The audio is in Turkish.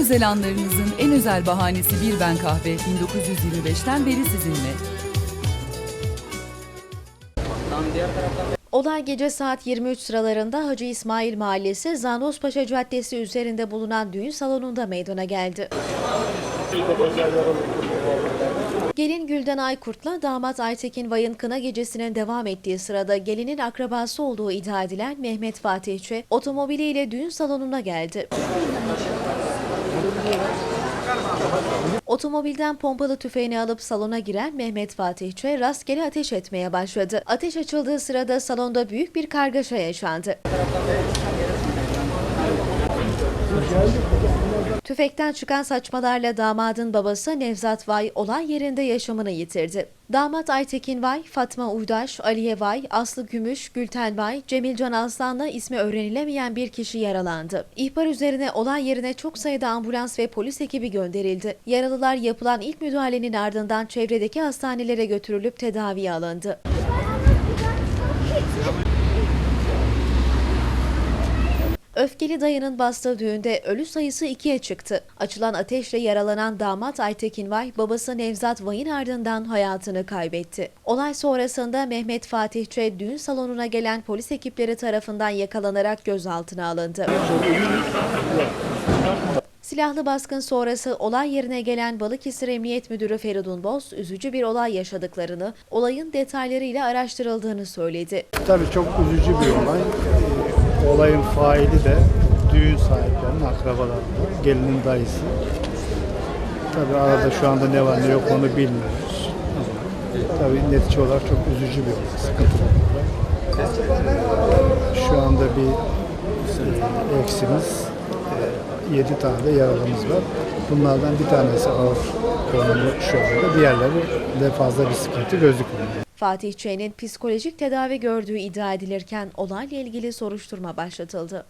özel anlarınızın en özel bahanesi Bir Ben Kahve 1925'ten beri sizinle. Olay gece saat 23 sıralarında Hacı İsmail Mahallesi Zanospaşa Caddesi üzerinde bulunan düğün salonunda meydana geldi. Gelin Gülden Aykurt'la damat Aytekin Vay'ın kına gecesinin devam ettiği sırada gelinin akrabası olduğu iddia edilen Mehmet Fatihçi otomobiliyle düğün salonuna geldi. Otomobilden pompalı tüfeğini alıp salona giren Mehmet Fatihçe rastgele ateş etmeye başladı. Ateş açıldığı sırada salonda büyük bir kargaşa yaşandı. Tüfekten çıkan saçmalarla damadın babası Nevzat Vay olay yerinde yaşamını yitirdi. Damat Aytekin Vay, Fatma Uydaş, Aliye Vay, Aslı Gümüş, Gülten Vay, Cemilcan Aslan'la ismi öğrenilemeyen bir kişi yaralandı. İhbar üzerine olay yerine çok sayıda ambulans ve polis ekibi gönderildi. Yaralılar yapılan ilk müdahalenin ardından çevredeki hastanelere götürülüp tedaviye alındı. Öfkeli dayının bastığı düğünde ölü sayısı ikiye çıktı. Açılan ateşle yaralanan damat Aytekin Vay, babası Nevzat Vay'ın ardından hayatını kaybetti. Olay sonrasında Mehmet Fatihçe düğün salonuna gelen polis ekipleri tarafından yakalanarak gözaltına alındı. Silahlı baskın sonrası olay yerine gelen Balıkesir Emniyet Müdürü Feridun Boz, üzücü bir olay yaşadıklarını, olayın detaylarıyla araştırıldığını söyledi. Tabii çok üzücü bir olay. Olayın faili de düğün sahiplerinin akrabaları, gelinin dayısı. Tabii arada şu anda ne var ne yok onu bilmiyoruz. Ama Tabii netice olarak çok üzücü bir olay, sıkıntılı bir Şu anda bir e, eksimiz, 7 tane de yaralımız var. Bunlardan bir tanesi ağır konumlu şu anda, diğerleri de fazla bir sıkıntı gözükmüyor. Fatih Ç'nin psikolojik tedavi gördüğü iddia edilirken olayla ilgili soruşturma başlatıldı.